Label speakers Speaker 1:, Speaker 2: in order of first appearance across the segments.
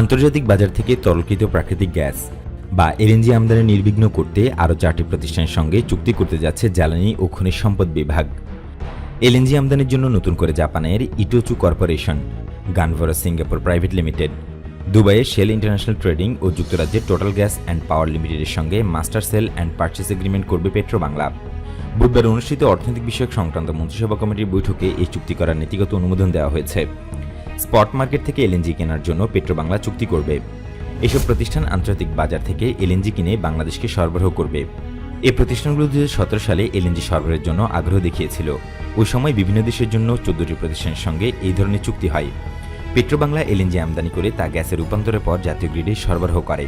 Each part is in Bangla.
Speaker 1: আন্তর্জাতিক বাজার থেকে তরলকৃত প্রাকৃতিক গ্যাস বা এলএনজি আমদানি নির্বিঘ্ন করতে আরও চারটি প্রতিষ্ঠানের সঙ্গে চুক্তি করতে যাচ্ছে জ্বালানি ও খনিজ সম্পদ বিভাগ। এলএনজি আমদানির জন্য নতুন করে জাপানের Itochu corporation, Gunvor Singapore private limited, দুবাইয়ে শেল ইন্টারন্যাশনাল ট্রেডিং ও যুক্তরাজ্যের টোটাল গ্যাস অ্যান্ড পাওয়ার লিমিটেডের সঙ্গে master sale and purchase agreement করবে পেট্রো বাংলা বুধবার অনুষ্ঠিত অর্থনৈতিক বিষয়ক সংক্রান্ত মন্ত্রিসভা কমিটির বৈঠকে এই চুক্তি করার নীতিগত অনুমোদন দেওয়া হয়েছে। স্পট মার্কেট থেকে এলএনজি কেনার জন্য পেট্রো বাংলা চুক্তি করবে। এসব প্রতিষ্ঠান আন্তর্জাতিক বাজার থেকে এলএনজি কিনে বাংলাদেশকে সরবরাহ করবে। এই প্রতিষ্ঠানগুলো দু হাজার সতেরো সালে এলএনজি সরবরাহের জন্য আগ্রহ দেখিয়েছিল। ওই সময় বিভিন্ন দেশের জন্য চোদ্দটি প্রতিষ্ঠানের সঙ্গে এই ধরনের চুক্তি হয়। পেট্রোবাংলা এলএনজি আমদানি করে তা গ্যাসের রূপান্তরের পর জাতীয় গ্রিডে সরবরাহ করে।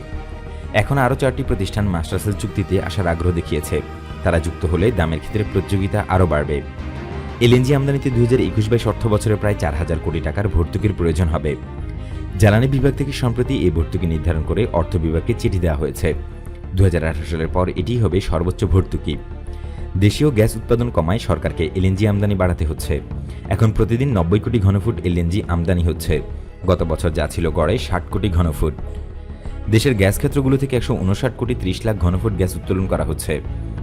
Speaker 1: এখন আরও চারটি প্রতিষ্ঠান মাস্টারসেল চুক্তিতে আসার আগ্রহ দেখিয়েছে। তারা যুক্ত হলে দামের ক্ষেত্রে প্রতিযোগিতা আরও বাড়বে। এলএনজি আমদানিতে দুই হাজার একুশ বাইশ অর্থ বছরে প্রায় চার হাজার কোটি টাকার ভর্তুকির প্রয়োজন হবে। জ্বালানি বিভাগ থেকে সম্প্রতি এই ভর্তুকি নির্ধারণ করে অর্থ বিভাগকে চিঠি দেওয়া হয়েছে। দু হাজার আঠারো সালের পর এটিই হবে সর্বোচ্চ ভর্তুকি। দেশীয় গ্যাস উৎপাদন কমায় সরকারকে এলএনজি আমদানি বাড়াতে হচ্ছে। এখন প্রতিদিন নব্বই কোটি ঘনফুট এলএনজি আমদানি হচ্ছে। গত বছর যা ছিল গড়ে ষাট কোটি ঘনফুট। দেশের গ্যাস ক্ষেত্রগুলো থেকে একশো উনষাট কোটি ত্রিশ লাখ ঘনফুট গ্যাস উত্তোলন করা হচ্ছে।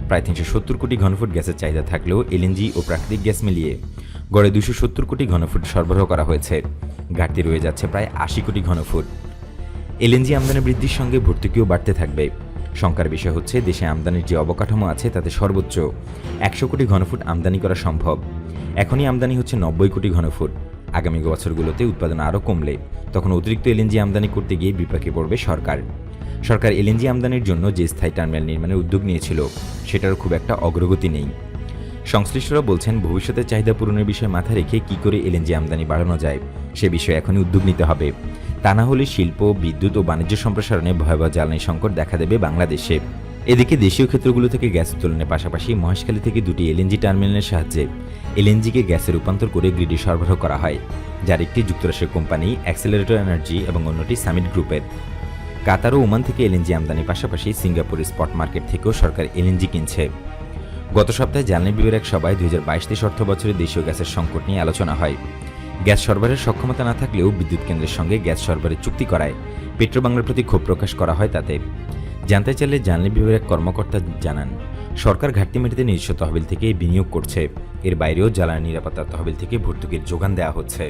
Speaker 1: প্রায় তিনশো সত্তর কোটি ঘনফুট গ্যাসের চাহিদা থাকলেও এলএনজি ও প্রাকৃতিক গ্যাস মিলিয়ে গড়ে দুশো সত্তর কোটি ঘনফুট সরবরাহ করা হয়েছে। ঘাটতি রয়ে যাচ্ছে প্রায় আশি কোটি ঘনফুট। এলএনজি আমদানি বৃদ্ধির সঙ্গে ভর্তুকিও বাড়তে থাকবে। শঙ্কার বিষয় হচ্ছে, দেশে আমদানির যে অবকাঠামো আছে, তাতে সর্বোচ্চ একশো কোটি ঘনফুট আমদানি করা সম্ভব। এখনই আমদানি হচ্ছে নব্বই কোটি ঘনফুট। আগামী বছরগুলোতে উৎপাদন আরও কমলে, তখন অতিরিক্ত এলএনজি আমদানি করতে গিয়ে বিপাকে পড়বে সরকার। সরকার এলএনজি আমদানির জন্য যে স্থায়ী টার্মিনাল নির্মাণের উদ্যোগ নিয়েছিল সেটারও খুব একটা অগ্রগতি নেই। সংশ্লিষ্টরা বলছেন ভবিষ্যতের চাহিদা পূরণের বিষয়ে মাথায় রেখে কী করে এলএনজি আমদানি বাড়ানো যায়, সে বিষয়ে এখনই উদ্যোগ নিতে হবে। তা না হলে শিল্প, বিদ্যুৎ ও বাণিজ্য সম্প্রসারণে ভয়াবহ জ্বালানি সংকট দেখা দেবে বাংলাদেশে। এদিকে দেশীয় ক্ষেত্রগুলো থেকে গ্যাস উত্তোলনের পাশাপাশি মহেশখালী থেকে দুটি এলএনজি টার্মিনালের সাহায্যে এলএনজিকে গ্যাসে রূপান্তর করে গ্রিডে সরবরাহ করা হয়, যার একটি যুক্তরাষ্ট্রের কোম্পানি, অ্যাক্সেলারেটর এনার্জি এবং অন্যটি সামিট গ্রুপের। কাতার ও ওমান থেকে এলএনজি আমদানির পাশাপাশি সিঙ্গাপুরের স্পট মার্কেট থেকেও সরকার এলএনজি কিনছে। গত সপ্তাহে জ্বালানি বিভাগের এক সভায় দুই হাজার বাইশ তেইশ অর্থ বছরে দেশীয় গ্যাসের সংকট নিয়ে আলোচনা হয়। গ্যাস সরবরাহের সক্ষমতা না থাকলেও বিদ্যুৎ কেন্দ্রের সঙ্গে গ্যাস সরবরাহের চুক্তি করায়। পেট্রোবাংলার প্রতি ক্ষোভ প্রকাশ করা হয় তাতে। জানতে চাইলে জ্বালানি বিভাগের কর্মকর্তা জানান, সরকার ঘাটতি মেটাতে নিজস্ব তহবিল থেকে বিনিয়োগ করছে। এর বাইরেও জ্বালানি নিরাপত্তা তহবিল থেকে ভর্তুকির যোগান দেওয়া হচ্ছে।